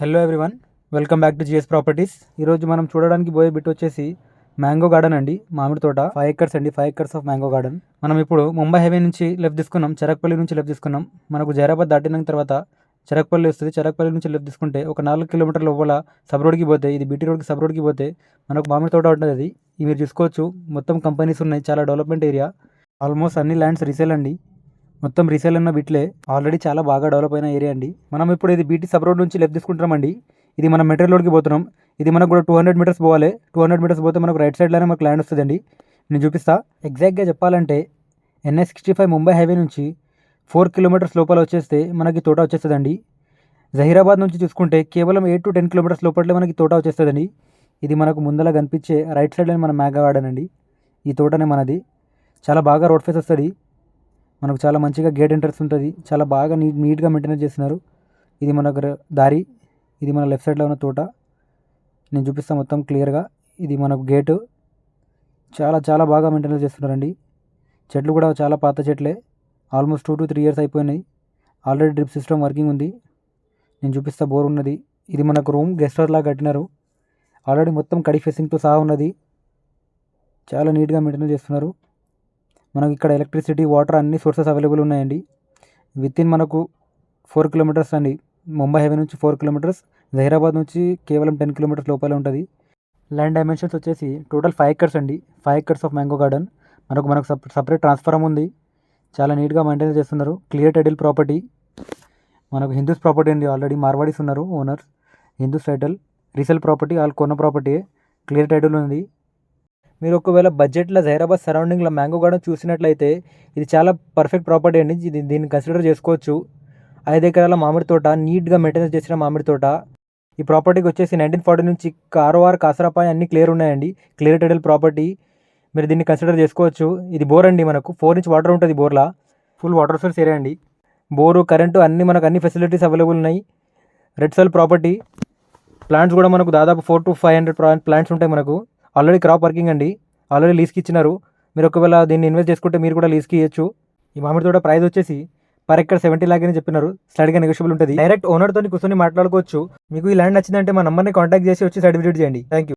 Hello everyone welcome back to GS properties ఈరోజు మనం చూడడానికి పోయే బిట్ వచ్చేసి మ్యాంగో గార్డెన్ అండి మామిడి తోట ఫైవ్ ఎకర్స్ అండి five acres of mango garden మనం ఇప్పుడు ముంబై హైవే నుంచి లెఫ్ట్ తీసుకున్నాం చెరక్పల్లి నుంచి లెఫ్ట్ తీసుకున్నాం. మనకు జైరాబాద్ దాటిన తర్వాత చెరక్పల్లి వస్తుంది. చెరక్పల్లి నుంచి లెఫ్ట్ తీసుకుంటే ఒక నాలుగు కిలోమీటర్ల లోపల సబ్ రోడ్కి పోతే ఇది బీటీ రోడ్కి సబ్ రోడ్కి పోతే మనకు మామిడి తోట ఉంటుంది అది. ఇది మీరు చూసుకోవచ్చు. మొత్తం కంపెనీస్ ఉన్నాయి. చాలా డెవలప్మెంట్ ఏరియా ఆల్మోస్ట్ అన్ని ల్యాండ్స్ రీసేల్ అండి. మొత్తం రీసేల్ అన్న బిట్లే. ఆల్రెడీ చాలా బాగా డెవలప్ అయిన ఏరియా అండి. మనం ఇప్పుడు ఇది బీటీ సబ్ రోడ్ నుంచి లెఫ్ట్ తీసుకుంటున్నామండి ఇది మనం మెటీరియల్ రోడ్కి పోతున్నాం. ఇది మనకు కూడా టూ హండ్రెడ్ మీటర్స్ పోవాలి. టూ హండ్రెడ్ మీటర్స్ పోతే మనకు రైట్ సైడ్లోనే మనకు ల్యాండ్ వస్తుందండి. నేను చూపిస్తా. ఎగ్జాక్ట్గా చెప్పాలంటే NS sixty five Mumbai highway నుంచి ఫోర్ కిలోమీటర్స్ లోపల వచ్చేస్తే మనకి తోట వచ్చేస్తుందండి. జహీరాబాద్ నుంచి చూసుకుంటే కేవలం ఎయిట్ టు టెన్ కిలోమీటర్స్ లోపలే మనకి తోట వచ్చేస్తుందండి. ఇది మనకు ముందలా కనిపించే రైట్ సైడ్లోనే మన మేఘ గార్డెన్ అండి. ఈ తోటనే మనది. చాలా బాగా రోడ్ ఫేస్ వస్తుంది. మనకు చాలా మంచిగా గేట్ ఎంట్రన్స్ ఉంటుంది. చాలా బాగా నీట్ నీట్గా మెయింటైన్ చేస్తున్నారు. ఇది మన దగ్గర దారి. ఇది మన లెఫ్ట్ సైడ్లో ఉన్న తోట. నేను చూపిస్తాను మొత్తం క్లియర్గా. ఇది మనకు గేటు. చాలా చాలా బాగా మెయింటైన్ చేస్తున్నారండి. చెట్లు కూడా చాలా పాత చెట్లే. Almost two to three years అయిపోయినాయి. ఆల్రెడీ డ్రిప్ సిస్టమ్ వర్కింగ్ ఉంది. నేను చూపిస్తా బోర్ ఉన్నది. ఇది మనకు రూమ్ గెస్ట్ హౌస్ లాగా కట్టినారు. ఆల్రెడీ మొత్తం కడి ఫెసింగ్తో సహా ఉన్నది. చాలా నీట్గా మెయింటైన్ చేస్తున్నారు. మనకి ఇక్కడ ఎలక్ట్రిసిటీ వాటర్ అన్ని సోర్సెస్ అవైలబుల్ ఉన్నాయండి. విత్ ఇన్ మనకు ఫోర్ కిలోమీటర్స్ అండి. ముంబై హైవే నుంచి ఫోర్ కిలోమీటర్స్ జహీరాబాద్ నుంచి కేవలం టెన్ కిలోమీటర్స్ లోపలే ఉంటుంది. ల్యాండ్ డైమెన్షన్స్ వచ్చేసి టోటల్ ఫైవ్ ఎకర్స్ అండి. Five acres of mango garden మనకు మనకు సపరేట్ ట్రాన్స్ఫారం ఉంది. చాలా నీట్గా మెయింటైన్ చేస్తున్నారు. క్లియర్ టైటిల్ ప్రాపర్టీ మనకు హిందూస్ ప్రాపర్టీ అండి. ఆల్రెడీ మార్వాడీస్ ఉన్నారు owners Hindus title resale property వాళ్ళు కొన్న ప్రాపర్టీ క్లియర్ టైటిల్ ఉంది. మీరు ఒకవేళ బడ్జెట్లో జైరాబాద్ సరౌండింగ్లో మ్యాంగో గార్డెన్ చూసినట్లయితే ఇది చాలా పర్ఫెక్ట్ ప్రాపర్టీ అండి. ఇది దీన్ని కన్సిడర్ చేసుకోవచ్చు. ఐదు ఎకరాల మామిడి తోట నీట్గా మెయింటెనెన్స్ చేసిన మామిడి తోట. ఈ ప్రాపర్టీకి వచ్చేసి నైన్టీన్ ఫార్టీ నుంచి కారోవార్ కాసరాపాయ్ అన్ని క్లియర్ ఉన్నాయండి. Clear title property. మీరు దీన్ని కన్సిడర్ చేసుకోవచ్చు. ఇది బోర్ అండి మనకు. ఫోర్ ఇంచ్ వాటర్ ఉంటుంది బోర్లా. ఫుల్ వాటర్ సోర్స్ ఏరియా అండి. బోరు కరెంటు అన్ని మనకు అన్ని ఫెసిలిటీస్ అవైలబుల్ ఉన్నాయి. Resale property. ప్లాంట్స్ కూడా మనకు దాదాపు four to five hundred plants ఉంటాయి మనకు. ఆల్రెడీ క్రాప్ వర్కింగ్ అండి. ఆల్రెడీ లీజ్కి ఇచ్చినారు. మీరు ఒకవేళ దీన్ని ఇన్వెస్ట్ చేసుకుంటే మీరు కూడా లీజ్కి ఇవ్వచ్చు ఈ మామిడి తోట ప్రైస్ వచ్చేసి పర్ ఎక్కడ సెవెంటీ లాక్ అని చెప్పినారు. స్లైడ్గా నెగోషియబుల్ ఉంటుంది. డైరెక్ట్ ఓనర్తో కూర్చొని మాట్లాడుకోవచ్చు. మీకు ఈ ల్యాండ్ నచ్చిందంటే మా నంబర్ని కాంటాక్ట్ చేసి వచ్చి సర్టిఫికేట్ చేయండి. Thank you